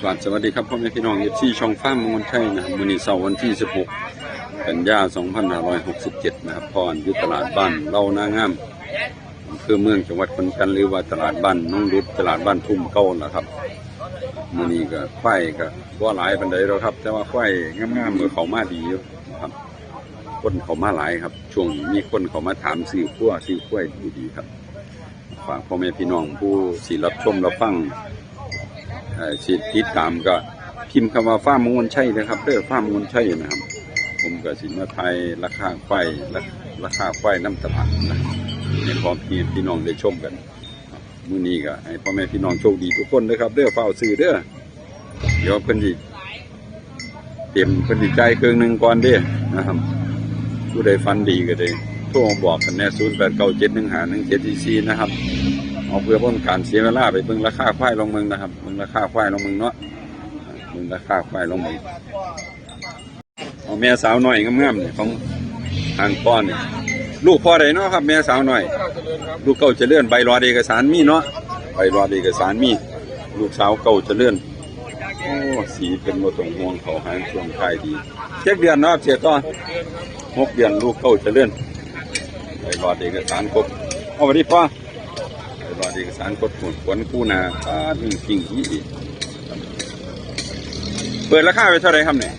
สวัสดีสวัสดีครับพ่อแม่พี่น้องเอฟซีช่องฟ้ามงคลไทยนะครับมือนี้เสาร์วันที่ 16 กันยา 2567 นะครับพรอยู่ตลาดบ้านเล่านางามอำเภอเมืองจังหวัดขอนแก่นหรือว่าตลาดบ้านน้องรุดตลาดบ้านทุ่มเก้านะครับมือนี้ก็ไฟก็บ่หลายปานใดแล้วครับ แต่ว่าไฟงามๆก็เขามาดีอยู่นะครับ คนเขามาหลายครับ ช่วงนี้มีคนเขามาถามซื้อขั้วซื้อกล้วยดีๆครับฝากพ่อแม่พี่น้องผู้สิรับชมรับฟัง สิติดตามก็พิมพ์คำว่าฟ้ามงคลใชัยนะครับเด้อฟ้ามงคลใชัยนะครับ ผมก็สินมาไทยราคาไฟราราคาไฟน้ำตลาดนะให้พ่อพี่พี่น้องได้ชมกันมื้อนี้ก็ให้พ่อแม่พี่น้องโชคดีทุกคนนะครับเด้อเฝ้าซื้อเด้อเดี๋ยวเพิ่นสิเตรียมเพิ่นสิจ่ายเครื่องหนึ่งก่อนเด้อนะครับผู้ใดฟันดีก็ได้โทรบอกกันแน่0897151744นะครับ เอาเพื่อป้องกันเสียเวลาไปเบิ่งราคาควายลงเมืองนะครับเบิ่งราคาควายลงเมืองเนาะเบิ่งราคาควายลงเมืองเอาแม่สาวหน้อยงามๆเนี่ยของทางป้อนเนี่ยลูกพ่อใดเนาะครับแม่สาวหน้อย ลูกเก่าจะเลื่อนใบรอดเอกสารมีเนาะใบรอดเอกสารมี ลูกสาวเก่าจะเลื่อนโอ้สีเป็นโมตงห่วงเขาหางช่วงท้ายดีเจ็ดเดือนเนาะครับเสียต่อนหกเดือนลูกเก่าจะเลื่อนใบรอดเอกสารครบเอาไปดิพ่อ ไปรอเอกสารกดหุ่นขวนกู้นาป้าหนึ่งกิ่งที่เปิดราคาไปเท่าไหรครับเนี่ย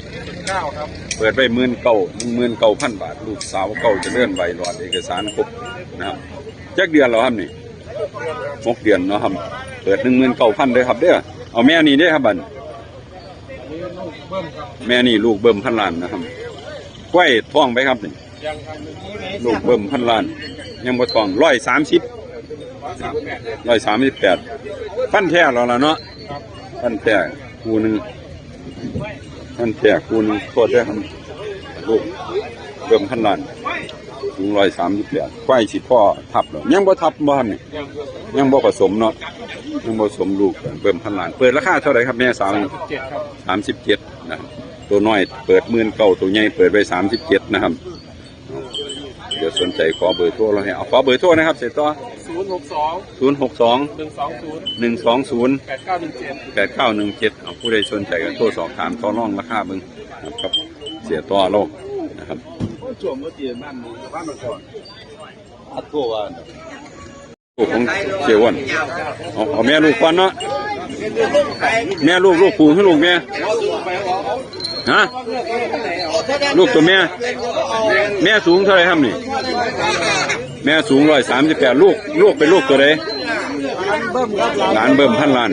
เก้าครับ เปิดไปหมื่นเก้าหมื่นเก้าพันบาท ลูกสาวเก้าจะเลื่อนใบรอดเอกสารครบนะครับจักเดือนแล้วครับนี่หกเดือนเนาะครับ เปิดหนึ่งหมื่นเก้าพันเลยครับเด้อเอาแม่นี่เด้อครับบันนี่ลูกเบิ้มครับแม่นี่ลูกเบิ่มพันล้านนะครับกล้วยท้องไปครับนี่ยังทำมือนี้ลูกเบิ่มพันล้าน ยังบ่ท้องร้อยสามสิบสามแปด ร้อยสามสิบแปดฟันแท้แล้วล่ะเนาะครันแท้คูหนึ่งท่านแท้คูหนึ่งโทษด้ครับลูกเบิ่มพันล้านสูงร้อยสามสิบแปดควายสิพ่อทับแล้วยังบ่ทับบ่ทันนี่ยังยังบ่ผสมเนาะยังบ่ผสมลูกเบิ่มพันล้านเปิดราคาเท่าไหร่ครับแม่สาวเจ็ดสามสิบเจ็ดนะตัวน้อยเปิดหมื่นเก้าตัวใหญ่เปิดไปสามสิบเจ็ดนะครับ เดี๋ยวสนใจขอเบอร์โทรเราให้เอาขอเบอร์โทรนะครับเสร็จต่อ ศูนย์หกสองศูนย์หกสองหนึ่งสองศูนย์หนึ่งสองศูนย์แปดเก้าหนึ่งเจ็ดแปดเก้าหนึ่งเจ็ดเอาผู้ใดสนใจก็โทรสอบถามต่อรองราคาเบิ่งนะครับเสียต่อโลกนะครับจวมก็เตียนบ้านมึงบ้านมันก่อนอัดโทว่าลูกของเสียอ้วันเอาเอาแม่ลูกก่อนเนาะแม่ลูกลูกปู่ให้ลูกแม่ฮะลูกตัวแม่ แม่สูงเท่าไหรครับนี่แม่สูงร้อยสามสิบแปดลูกลูกเป็นลูกตัวใดหลานเบิ่มพันล้าน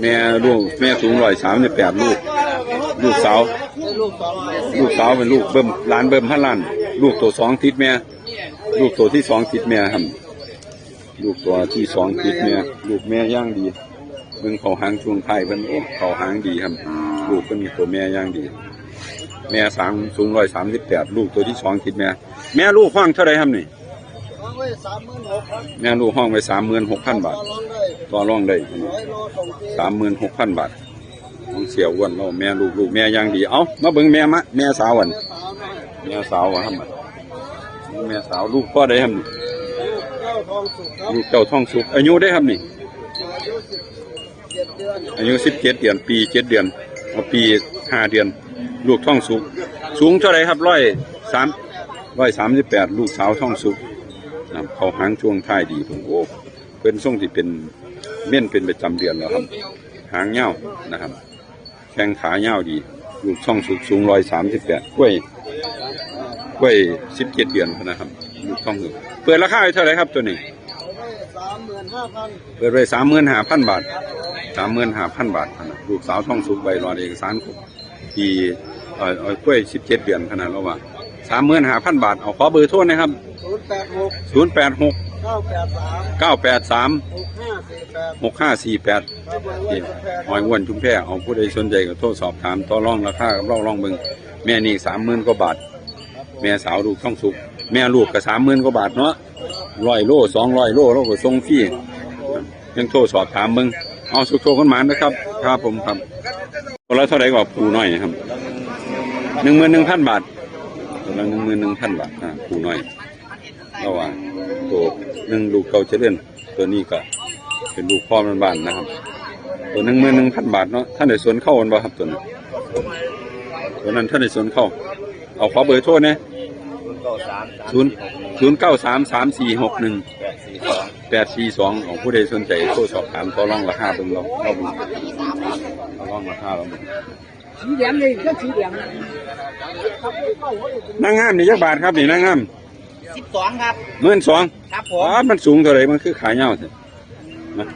แม่ลูกแม่สูงร้อยสามสิบแปดลูก ลูกสาว ลูกสาวเป็นลูกเบิ่มหลานเบิ่มพันล้าน ลูกตัวสองติดแม่ ลูกตัวที่สองติดแม่ครับลูกตัวที่สองติดแม่ลูกแม่ย่างดีเบิ่งเขาหางช่วงไทยเป็นโอ้เขาหางดีครับ ลูกเป็นตัวแม่ย่างดี แม่สามสูงร้อยสามสิบแปดลูกตัวที่สองติดแม่ แม่ลูกห้องเท่าไรครับนี่ ไว้สามหมื่นหกครับแม่ลูกห้องไว้สามหมื่นหกพันบาทต่อรองได้ต่อรองได้ร้อยโลส่งฟรีสามหมื่นหกพันบาทของเสียอ้วนเราแม่ลูกลูกแม่ย่างดี เอ้ามาเบิ่งแม่มะแม่สาววันสาวน้อยแม่สาวอะครับแม่สาวลูกพ่อได้ครับนี่ลูกเจ้าทองสุกครับลูกเจ้าท้องสุกอายุได้ครับนี่ อายุสิบเจ็ดเดือนอายุสิบเจ็ดเดือนปีเจ็ดเดือนเอาปีห้าเดือน ลูกท้องสุก สูงเท่าไรครับร้อยสามร้อยสามสิบแปดลูกสาวท้องสุก นะเขาหางช่วงท้ายดีผมโอ้เป็นทรงที่เป็นเม่นเป็นประจำเดือนแล้วครับ หางเงาวนะครับแข้งขาเงาวดีลูกช่องสุกสูงร้อยสามสิบแปดกล้วยกล้วยสิบเจ็ดเดือนนะครับลูกช่องสุกเปิดราคาเท่าไหรครับตัวนี้สามหมื่นห้าพันเปิดไว้สามหมื่นห้าพันบาทสามหมื่นห้าพันบาทนาดลูกสาวท่องสุกใบรอเอกสารครบปีเอ่อกล้วยสิบเจ็ดเดือนขนาดแล้วว่าสามหมื่นห้าพันบาท เอาขอเบอร์โทษนะครับ ย์แปดหกศูนย์แปดหกเก้าแปดสามเก้าแปดสามหกห้าสี่แปดหกห้าสี่แปดครับไว้ไว้ทุกแพรหอยอ้วนชุมแพเอาผู้ใดสนใจก็โทรสอบถามต่อรองราคากับเราลองเบิ่งแม่นี่สามหมื่นกว่าบาท แม่สาวลูกท่องสุก แม่ลูกก็สามหมื่นกว่าบาทเนาะร้อยโลสองร้อยโลเราก็ส่งฟรียังโทรสอบถามมึงเอาสุกโทรกันมานะครับครับผมครับตัวละเท่าไหร่กว่าปูน้อยครับหนึ่งหมื่นหนึ่งพันบาทตัวละหนึ่งหมื่นหนึ่งพันบาทอ่าปูน้อย ระหว่างตัวหนึ่งลูกเก่าเจริญตัวนี้ก็เป็นลูกพ่อมันบ้านๆนะครับ ตัวหนึ่งหมื่นหนึ่งพันบาทเนาะท่านได้สวนเข้ากันบ่ครับตัวนั้นตัวนั้นท่านได้สวนเข้าเอาขอเบอร์โทรเนี่ยศูนย์เก้าสามสามศูนย์ศูนย์เก้าสามสามสี่หกหนึ่งแปดสี่สองแปดสี่สองของผู้ใดสนใจโทรสอบถามต่อรองราคาเบิ่งเราเราเบิ่งต่อรองราคาเราเบิ่งสีเหลืองเลยก็สีเหลืองนางงามนี่ยักบาทครับนี่นางงาม สิบสองครับหมื่นสองครับผอ๋มอมันสูงเท่าไหรมันคือขายเงาสินะ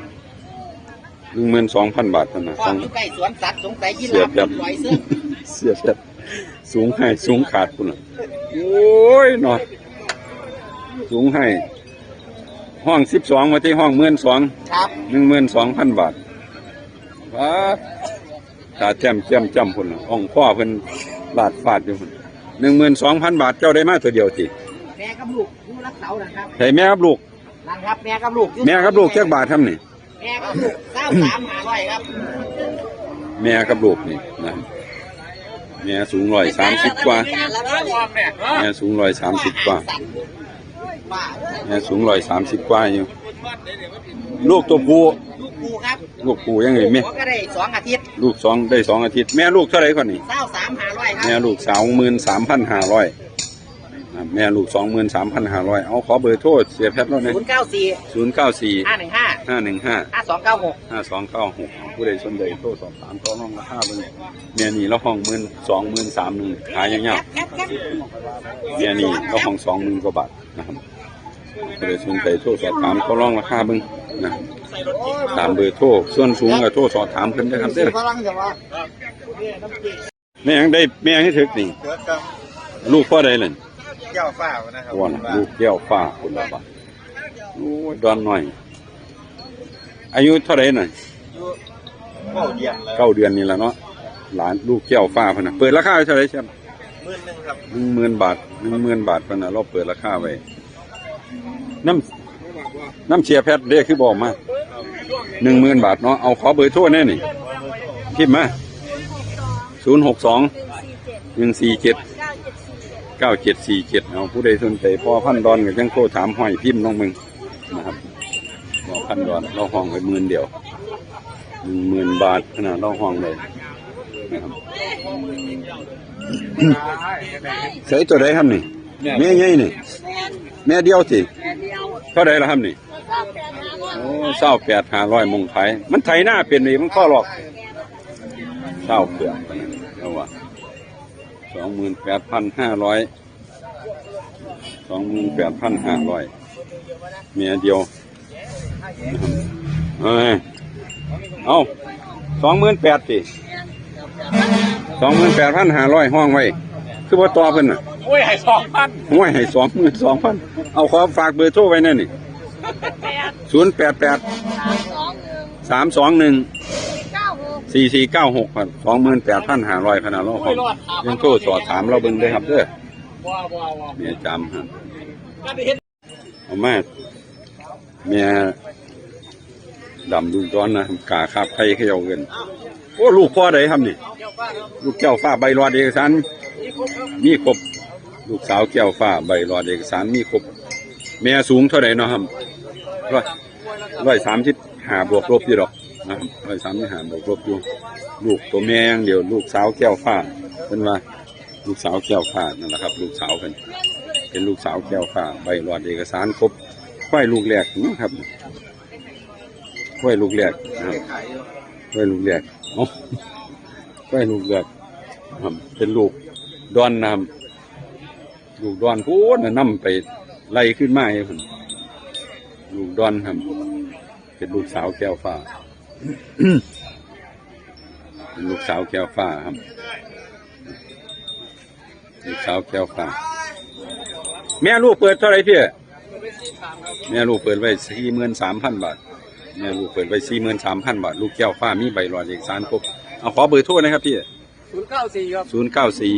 หนึ่งหมื่นสองพันบาทเท่านั้นควาต้อมงอยู่ใกล้สวนสัตว์สงสัยยี่เสียลาบครับปล่อยเสื้อเสียแบบสูงให้สูงขาดคุณน่ะโอ้ยหนอสูงให้ห้องสิบสองมาที่ห้องหมื่นสองครับหนึ่งหมื่นสองพันบาทว้าตาแจ่มแจ่มจำพุ่นน่ะห้องพ่อเพิ่นลาดฟาดอยู่พุ่นหนึ่งหมื่นสองพันบาทเจ้าได้มาตัวเดียวสิ แม่กับลูกผู้รักเสานะครับใช่แม่ครับลูก นั่นครับแม่กับลูกแม่ครับลูกเจ้าบาททำนี่ แม่กับลูกเศร้าสามหาร้อยครับแม่กับลูกนี่นะแม่สูงร้อยสามสิบกว่า แม่สูงร้อยสามสิบกว่าบ้าแม่สูงร้อยสามสิบกว่าอยู่ ลูกตัวผู้ลูกกูครับลูกผู้ยังไงแม่หัวก็ได้สองอาทิตย์ลูกสองได้สองอาทิตย์ แม่ลูกเท่าไหร่ก่อนนี่เศร้าสามหาร้อยครัแม่บลูกสาวหมื่นสามพันห้าร้อย แม่ลูกสองหมื่นสามพันห้าร้อยเอาขอเบอร์โทรเสียแพทย์แล้วเนี่ยศูนย์เก้าสี่ศูนย์เก้าสี่ห้าหนึ่งห้าห้าหนึ่งห้าห้าสองเก้าหกห้าสองเก้าหกผู้ใดสนใจโทรสอบถามต่อรองราคาเบิ่งแม่นี่เราห้องหมื่นสองหมื่นสามหนึ่งขายยังไงแคปแคปเมียนี่ก็ห้องสองหมื่นกว่าบาทนะครับก็เลยสนใจโทรสอบถามเขาลองราคาเบิ่งนะตามเบอร์โทรส่วนสูงก็โทรสอบถามเพิ่นได้ครับเด้อฝรั่งจะว่าแม่ยังได้แม่ยังให้ถึกนี่เกิดกับลูกพ่อใดล่ะ แก้วฟ้านะครับว่าน่ะลูกแก้วฟ้าคนละบาทโอ้ยดอนหน่อย อายุเท่าไหร่น่ะเก้าเดียนแล้วเก้าเดือนนี่แหละเนาะหลานลูกแก้วฟ้าเพิ่นน่ะเปิดราคาไว้เท่าไหร่ใช่ไหมหมื่นหนึ่งครับหนึ่งหมื่นบาทหนึ่งหมื่นบาทเพิ่นน่ะเราเปิดราคาไว้น้ำน้ำเชียร์แพทย์เด้คือบอกมาหนึ่งหมื่นบาทเนาะเอาขอเบอร์โทรแน่นี่พิมพ์มาศูนย์หกสองหนึ่งสี่เจ็ด เก้าเจ็ดสี่เจ็ดเอาผู้ใดสนใจพอพันดอนกับจังโทรถามห้อยพิมพ์น้องมึงนะครับพอพันดอนเราห้องไปหมื่นเดียวหนึ่งหมื่นบาทขนาดเราห้องเลยนะครับใส่ตัวใดครับนี่แม่ใหญ่นี่แม่เดียวสิเท่าใดละครับนี่โอ้เศร้าแปดหาร้อยมงไทยมันไถหน้าเป็นนี่มันข้อหรอกเศร้าเปลือกนั่นเอาวะ สองหมื่นแปดพันห้าร้อยสองหมื่นแปดพันห้าร้อยเมียเดียวเอ้ยเอาสองหมื่นแปดสิสองหมื่นแปดพันห้าร้อยห้องไว้ คือว่าต่อเพิ่นน่ะโอ้ยให้สองพันห้วยให้สองหมื่นสองพันเอาขอฝากเบอร์โทรไว้แน่นี่ศูนย์แปดแปดสามสองหนึ่ง สี่สี่เก้าหกพันสองหมื่นแปดพันห้าร้อยขนาดเราของยังโทรสอบถามเราเบิ่งได้ครับเด้อว้าวว้าวว้าวเมียจำครับก็ได้เห็นเอามาเมียดำดูร้อนนะกาคาบไข่เขย่าเงินโอ้ลูกพ่อใดครับนี่ ลูกแก้วฟ้าใบรอดเอกสารมีครบลูกสาวแก้วฟ้าใบรอดเอกสารมีครบแม่สูงเท่าไหร่เนาะครับร้อยร้อยสามสิบห้าบวกลบอยู่ดอกนะค รับร้อยสามสิบห้าบวกลบอยู่ลูกตัวแม่อย่างเดียว ลูกสาวแก้วฟ้าเป็นว่า ลูกสาวแก้วฟ้านั่นแหละครับ ลูกสาวเป็นเป็นลูกสาวแก้วฟ้าใบรอดเอกสารครบควายลูกแรกนะครับควายลูกแรกนะครับควายลูกแรกอ้ควายลูกแรกครับเป็นลูกดอนนะครับลูกดอนพูดนะนํไปไล่ขึ้นมาให้ผมลูกดอนครับเป็นลูกสาวแก้วฟ้า ลูกสาวแก้วฟ้าครับ ลูกสาวแก้วฟ้า แม่ลูกเปิดเท่าไหรพี่แม่ลูกเปิดไว้สี่หมื่นสามพันบาทแม่ลูกเปิดไว้สี่หมื่นสามพันบาท ลูกแก้วฟ้ามีใบรอดเอกสารครบเอาขอเบอร์โทรนะครับพี่ศูนย์เก้าสี่ครับศูนย์เก้าสี่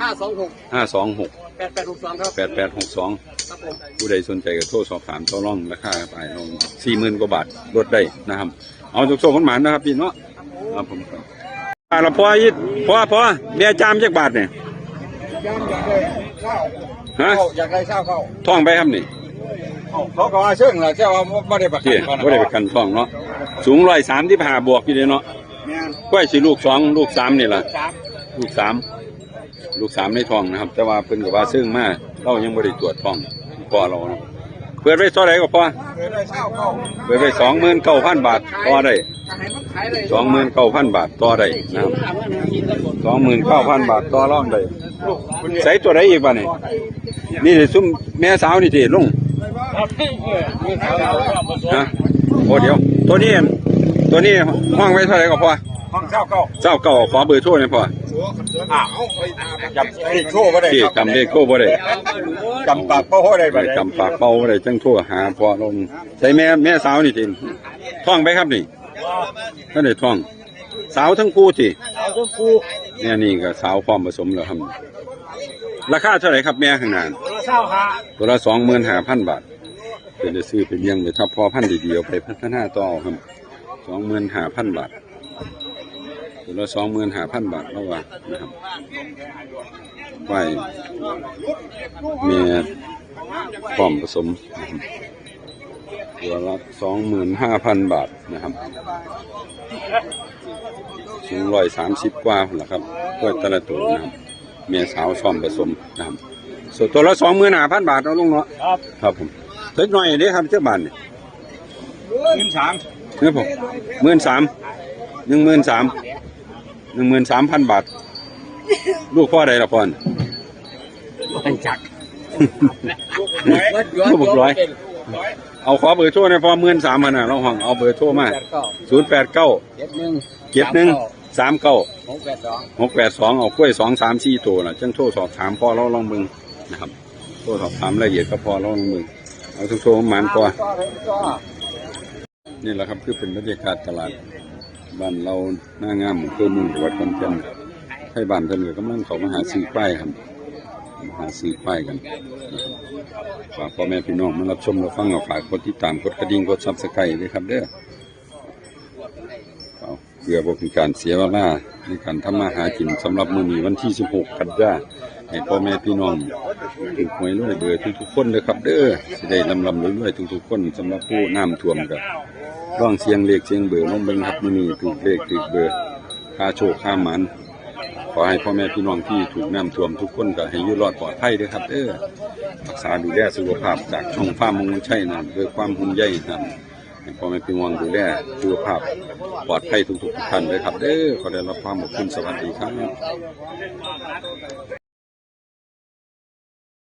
ห้าสองหกห้าสองหก แปดแปดหกสองครับ แปดแปดหกสองครับผม ผู้ใดสนใจก็โทรสอบถามต่อรองราคาไปลงสี่หมื่นกว่าบาทลดได้นะครับเอาจุกโซ่คนหมานนะครับพี่เนาะครับผมครับอ่าเราพอยิดพอพอเบี้ยจามจักบาทเนี่ยย่างอยากได้ข้าวฮะข้าวอยากได้ข้าวเข้าท่องไปครับนี่เขาก็ว่าเชิงแหละเจ้าว่าไม่ได้ประกัพี่นก่อนว่าได้ไปกันท่องเนาะสูงร้อยสามที่ผ่าบวกอยู่เลยเนาะแม่นกล้วยสิลูกสองลูกสามนี่ล่ะสามลูกสาม ลูกสามในท้องนะครับ แต่ว่าเพิ่นก็ว่าซึ่งมาเรายังบ่ได้ตรวจท้องพอเรานะเปิดไว้เท่าไหร่ก็พอเคยได้เช่าเข้าเปิดไว้สองหมื่นเก้าพันบาทต่อได้ให้มันขายเลยสองหมื่นเก้าพันบาทต่อได้นะครับสองหมื่นเก้าพันบาทต่อรองได้ใส่ตัวไหนอีกบ้านี่นี่สิซุ่มแม่สาวนี่ทีลุงฮะโอ้เดี๋ยวตัวนี้ตัวนี้ห้องไว้เท่าไหร่ก็พอห้องเช่าเข้าเจ้าเก่าขอเบอร์โทรหน่อยพอ อ้าวจำเลขโชว์บ่ได้ที่ครับจำเลขโทรบ่ได้จำปากพ่อได้บ่ไม่ได้จำปากเป้าบ่ได้จังโทรหาพอลงใส่แม่แม่สาวนี่ทีท้องไปครับนี่ท่านได้ท้อง สาวทั้งคู่ทีเอาชมพูเนี่ยนี่ก็สาวพร้อมผสมแล้วครับราคาเท่าไหร่ครับแม่ข้างหน้าตัวเช่าหาตัวละสองหมื่นห้าพันบาทเป็นได้ซื้อไปเลี้ยงไปทับพอพันธุ์ดีๆเอาไปพัฒนาต่อครับสองหมื่นห้าพันบาท ตัวละสองหมื่นห้าพันบาทแล้วว่านะครับไว้เมียพร้อมผสมนะครับตัวละสองหมื่นห้าพันบาทนะครับสูงร้อยสามสิบกว่าแหละครับตัวแต่ละตัวนะครับเมียสาวซ้อมผสมนะครับส่วนตัวละสองหมื่นห้าพันบาทเอาลุงเนาะครับครับผมเล็กน้อยเด้ครับเจ้าบ้านนี่เงินสามเนี่ยผมหมื่นสามหนึ่งหมื่นสาม หนึ่งหมื่นสามพันบาท ลูกพ่อใดละพ่อนจักลูกบุกร้อย เอาขอเบอร์โทรหนะพ่อหมื่นสามพันน่ะเราห้องเอาเบอร์โทรมาแปดเก้าศูนย์แปดเก้าเจ็ดหนึ่งเจ็ดหนึ่งสามเก้าหกแปดสองหกแปดสองเอากล้วยสองสามสี่ตัวน่ะจังโทรสอบถามพ่อเราลองเบิ่งนะครับ โทรสอบถามรายละเอียดก็พอเราลองเบิ่งเอาทุกโทรหมานก่อนต่อเลยต่อนี่แหละครับคือเป็นบรรยากาศตลาด บ้านเราหน้างามอำเภอมืองจังหวัดขอนแก่นให้บ้านเพิ่นก็กำลังเขามาหาซื้อควายครับมาหาซื้อควายกันครับฝากพ่อแม่พี่น้องมารับชมรับฟังเอาฝากกดติดตามกดกระดิ่งกดซับสไครต์ด้วยครับเด้อเอาเพื่อบ่เป็นการเสียเวลาในการทำมาหากินสำหรับมือนีวันที่ 16 กันยายนให้พ่อแม่พี่น้องถูกหวยรวยเบอร์ทุกๆคนเด้อครับ เด้อสิได้ลำลำรวยๆทุกๆคนสำหรับผู้น้ำท่วมกับ ร่องเสียงเลขเสียงเบอร์ลงเบิ่งครับมือนี้ถูกเลขถูกเบอร์ค่าโชคค่าหมันขอให้พ่อแม่พี่น้องที่ถูกน้ำท่วมทุกคนก็ให้อยู่รอดปลอดภัยด้อครับเด้อรักษาดูแลสุขภาพจากช่องฟ้ามงคลชัยนะด้วยความห่วงใยครับให้พ่อแม่พี่น้องดูแลสุขภาพปลอดภัยทุกๆท่านเลยครับเด้อขอได้รับความขอบคุณสวัสดีครับ